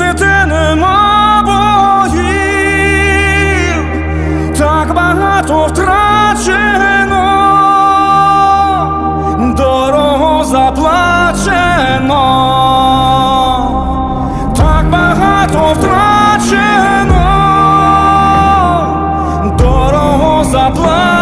містити нема богів, так багато втрачено, дорого заплачено, так багато втрачено, дорого заплачено.